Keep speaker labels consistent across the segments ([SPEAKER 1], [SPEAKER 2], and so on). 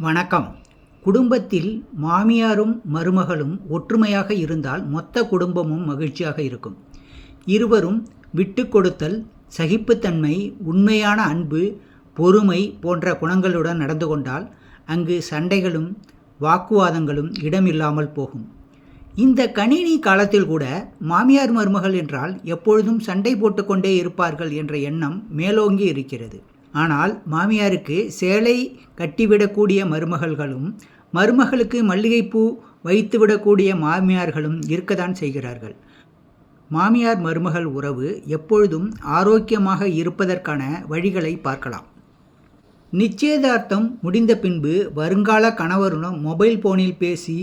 [SPEAKER 1] வணக்கம். குடும்பத்தில் மாமியாரும் மருமகளும் ஒற்றுமையாக இருந்தால் மொத்த குடும்பமும் மகிழ்ச்சியாக இருக்கும். இருவரும் விட்டு கொடுத்தல் சகிப்புத்தன்மை உண்மையான அன்பு பொறுமை போன்ற குணங்களுடன் நடந்து கொண்டால் அங்கு சண்டைகளும் வாக்குவாதங்களும் இடமில்லாமல் போகும். இந்த கணினி காலத்தில் கூட மாமியார் மருமகள் என்றால் எப்பொழுதும் சண்டை போட்டுக்கொண்டே இருப்பார்கள் என்ற எண்ணம் மேலோங்கி இருக்கிறது. ஆனால் மாமியாருக்கு சேலை கட்டிவிடக்கூடிய மருமகள்களும் மருமகளுக்கு மல்லிகைப்பூ வைத்துவிடக்கூடிய மாமியார்களும் இருக்கத்தான் செய்கிறார்கள். மாமியார் மருமகள் உறவு எப்பொழுதும் ஆரோக்கியமாக இருப்பதற்கான வழிகளை பார்க்கலாம். நிச்சயதார்த்தம் முடிந்த பின்பு வருங்கால கணவருடன் மொபைல் போனில் பேசி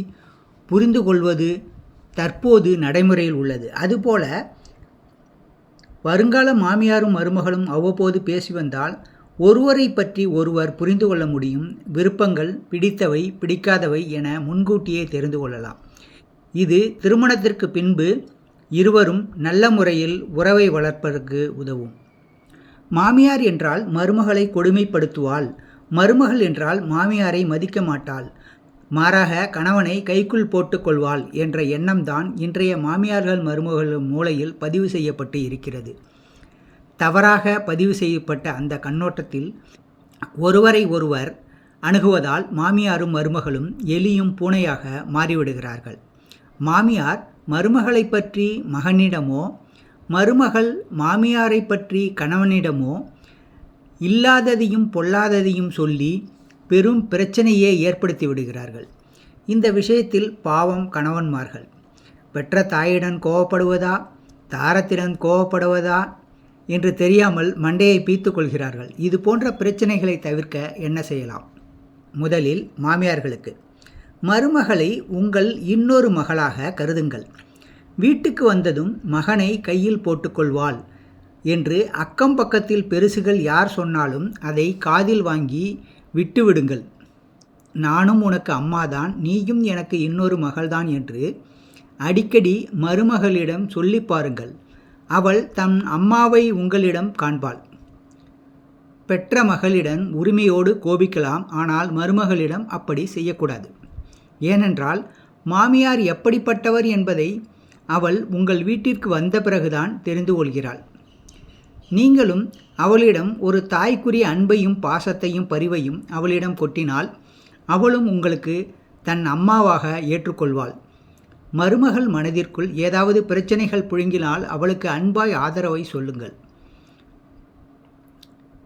[SPEAKER 1] புரிந்து கொள்வது தற்போது நடைமுறையில் உள்ளது. அதுபோல வருங்கால மாமியாரும் மருமகளும் அவ்வப்போது பேசி வந்தால் ஒருவரை பற்றி ஒருவர் புரிந்து கொள்ள முடியும் விருப்பங்கள் பிடித்தவை பிடிக்காதவை என முன்கூட்டியே தெரிந்து கொள்ளலாம். இது திருமணத்திற்கு பின்பு இருவரும் நல்ல முறையில் உறவை வளர்ப்பதற்கு உதவும். மாமியார் என்றால் மருமகளை கொடுமைப்படுத்துவாள். மருமகள் என்றால் மாமியாரை மதிக்க மாட்டாள். மாறாக கணவனை கைக்குள் போட்டுக்கொள்வாள் என்ற எண்ணம்தான் இன்றைய மாமியார்கள் மருமகள் மூளையில் பதிவு செய்யப்பட்டு இருக்கிறது. தவறாக பதிவு செய்யப்பட்ட அந்த கண்ணோட்டத்தில் ஒருவரை ஒருவர் அணுகுவதால் மாமியாரும் மருமகளும் எலியும் பூனையாக மாறிவிடுகிறார்கள். மாமியார் மருமகளை பற்றி மகனிடமோ மருமகள் மாமியாரை பற்றி கணவனிடமோ இல்லாததையும் பொல்லாததையும் சொல்லி பெரும் பிரச்சனையே ஏற்படுத்தி விடுகிறார்கள். இந்த விஷயத்தில் பாவம் கணவன்மார்கள். பெற்ற தாயுடன் கோவப்படுவதா தாரத்திடம் கோவப்படுவதா என்று தெரியாமல் மண்டையை பீத்து கொள்கிறார்கள். இது போன்ற பிரச்சனைகளை தவிர்க்க என்ன செய்யலாம்? முதலில் மாமியார்களுக்கு மருமகளை உங்கள் இன்னொரு மகளாக கருதுங்கள். வீட்டுக்கு வந்ததும் மகனை கையில் போட்டுக்கொள்வாள் என்று அக்கம் பக்கத்தில் பெருசுகள் யார் சொன்னாலும் அதை காதில் வாங்கி விட்டுவிடுங்கள். நானும் உனக்கு அம்மாதான் நீயும் எனக்கு இன்னொரு மகள்தான் என்று அடிக்கடி மருமகளிடம் சொல்லி பாருங்கள். அவள் தன் அம்மாவை உங்களிடம் காண்பாள். பெற்ற மகளிடம் உரிமையோடு கோபிக்கலாம் ஆனால் மருமகளிடம் அப்படி செய்யக்கூடாது. ஏனென்றால் மாமியார் எப்படிப்பட்டவர் என்பதை அவள் உங்கள் வீட்டிற்கு வந்த பிறகுதான் தெரிந்து கொள்கிறாள். நீங்களும் அவளிடம் ஒரு தாய்க்குரிய அன்பையும் பாசத்தையும் பரிவையும் அவளிடம் கொட்டினால் அவளும் உங்களுக்கு தன் அம்மாவாக ஏற்றுக்கொள்வாள். மருமகள் மனதிற்குள் ஏதாவது பிரச்சனைகள் புழுங்கினால் அவளுக்கு அன்பாய் ஆதரவை சொல்லுங்கள்.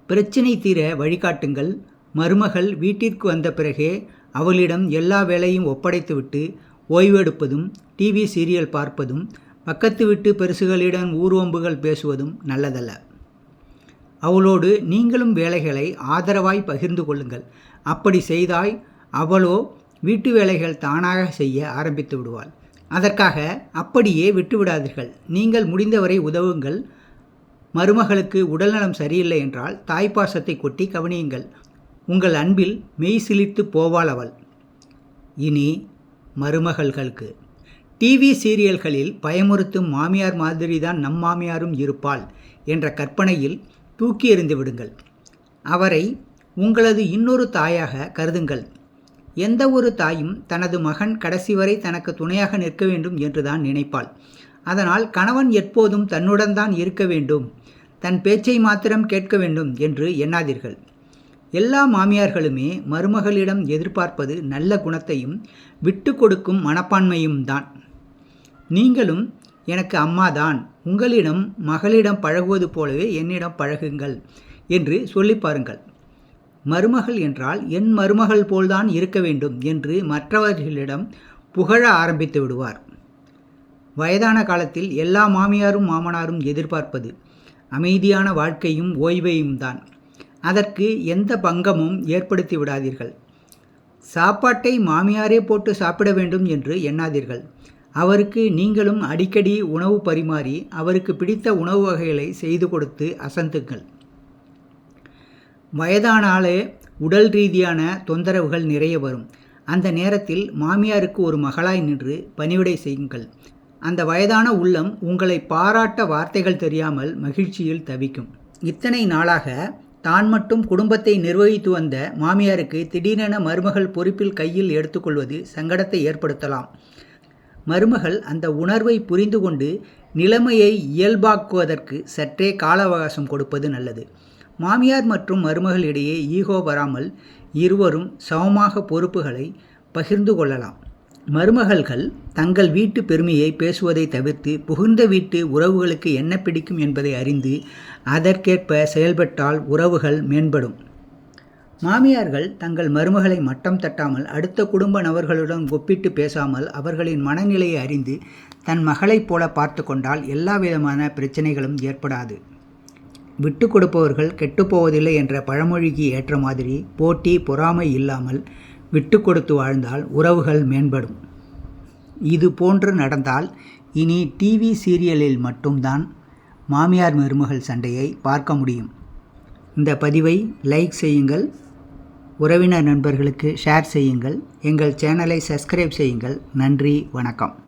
[SPEAKER 1] பிரச்சினை தீர வழிகாட்டுங்கள். மருமகள் வீட்டிற்கு வந்த பிறகே அவளிடம் எல்லா வேலையும் ஒப்படைத்துவிட்டு ஓய்வெடுப்பதும் டிவி சீரியல் பார்ப்பதும் பக்கத்து வீட்டு பெருசுகளிடம் ஊர்வம்புகள் பேசுவதும் நல்லதல்ல. அவளோடு நீங்களும் வேலைகளை ஆதரவாய் பகிர்ந்து கொள்ளுங்கள். அப்படி செய்தாய் அவளோ வீட்டு வேலைகள் தானாக செய்ய ஆரம்பித்து விடுவாள். அதற்காக அப்படியே விட்டுவிடாதீர்கள். நீங்கள் முடிந்தவரை உதவுங்கள். மருமகளுக்கு உடல்நலம் சரியில்லை என்றால் தாய்ப்பாசத்தை கொட்டி கவனியுங்கள். உங்கள் அன்பில் மெய் சிலித்து போவாள் அவள். இனி மருமகள்களுக்கு. டிவி சீரியல்களில் பயமுறுத்தும் மாமியார் மாதிரிதான் நம் மாமியாரும் இருப்பாள் என்ற கற்பனையில் தூக்கி எறிந்து விடுங்கள். அவரை உங்களது இன்னொரு தாயாக கருதுங்கள். எந்த ஒரு தாயும் தனது மகன் கடைசி வரை தனக்கு துணையாக நிற்க வேண்டும் என்றுதான் நினைப்பாள். அதனால் கணவன் எப்போதும் தன்னுடன் தான் இருக்க வேண்டும். தன் பேச்சை மாத்திரம் கேட்க வேண்டும் என்று எண்ணாதீர்கள். எல்லா மாமியார்களுமே மருமகளிடம் எதிர்பார்ப்பது நல்ல குணத்தையும் விட்டு கொடுக்கும் மனப்பான்மையும் தான். நீங்களும் எனக்கு அம்மாதான் உங்களிடம் மகளிடம் பழகுவது போலவே என்னிடம் பழகுங்கள் என்று சொல்லி பாருங்கள். மருமகள் என்றால் என் மருமகள் போல்தான் இருக்க வேண்டும் என்று மற்றவர்களிடம் புகழ ஆரம்பித்து விடுவார். வயதான காலத்தில் எல்லா மாமியாரும் மாமனாரும் எதிர்பார்ப்பது அமைதியான வாழ்க்கையும் ஓய்வையும் தான். அதற்கு எந்த பங்கமும் ஏற்படுத்தி விடாதீர்கள். சாப்பாட்டை மாமியாரே போட்டு சாப்பிட வேண்டும் என்று எண்ணாதீர்கள். அவருக்கு நீங்களும் அடிக்கடி உணவு பரிமாறி அவருக்கு பிடித்த உணவு வகைகளை செய்து கொடுத்து அசந்துங்கள். வயதானாலே உடல் ரீதியான தொந்தரவுகள் நிறைய வரும். அந்த நேரத்தில் மாமியாருக்கு ஒரு மகளாய் நின்று பணிவிடை செய்யுங்கள். அந்த வயதான உள்ளம் உங்களை பாராட்ட வார்த்தைகள் தெரியாமல் மகிழ்ச்சியில் தவிக்கும். இத்தனை நாளாக தான் மட்டும் குடும்பத்தை நிர்வகித்து வந்த மாமியாருக்கு திடீரென மருமகள் பொறுப்பில் கையில் எடுத்துக்கொள்வது சங்கடத்தை ஏற்படுத்தலாம். மருமகள் அந்த உணர்வை புரிந்து கொண்டு நிலைமையை இயல்பாக்குவதற்கு சற்றே கால அவகாசம் கொடுப்பது நல்லது. மாமியார் மற்றும் மருமகள் இடையே ஈகோ வராமல் இருவரும் சமமாக பொறுப்புகளை பகிர்ந்து கொள்ளலாம். மருமகள்கள் தங்கள் வீட்டு பெருமையை பேசுவதை தவிர்த்து புகுந்த வீட்டு உறவுகளுக்கு என்ன பிடிக்கும் என்பதை அறிந்து அதற்கேற்ப செயல்பட்டால் உறவுகள் மேம்படும். மாமியார்கள் தங்கள் மருமகளை மட்டம் தட்டாமல் அடுத்த குடும்ப நபர்களுடன் ஒப்பிட்டு பேசாமல் அவர்களின் மனநிலையை அறிந்து தன் மகளைப் போல பார்த்து கொண்டால் எல்லா விதமான பிரச்சனைகளும் ஏற்படாது. விட்டு கொடுப்பவர்கள் கெட்டுப்போவதில்லை என்ற பழமொழிக்கு ஏற்ற மாதிரி போட்டி பொறாமை இல்லாமல் விட்டு கொடுத்து வாழ்ந்தால் உறவுகள் மேம்படும். இது போன்று நடந்தால் இனி டிவி சீரியலில் மட்டும்தான் மாமியார் மருமகள் சண்டையை பார்க்க முடியும். இந்த பதிவை லைக் செய்யுங்கள் உறவினர் நண்பர்களுக்கு ஷேர் செய்யுங்கள் எங்கள் சேனலை சப்ஸ்கிரைப் செய்யுங்கள். நன்றி வணக்கம்.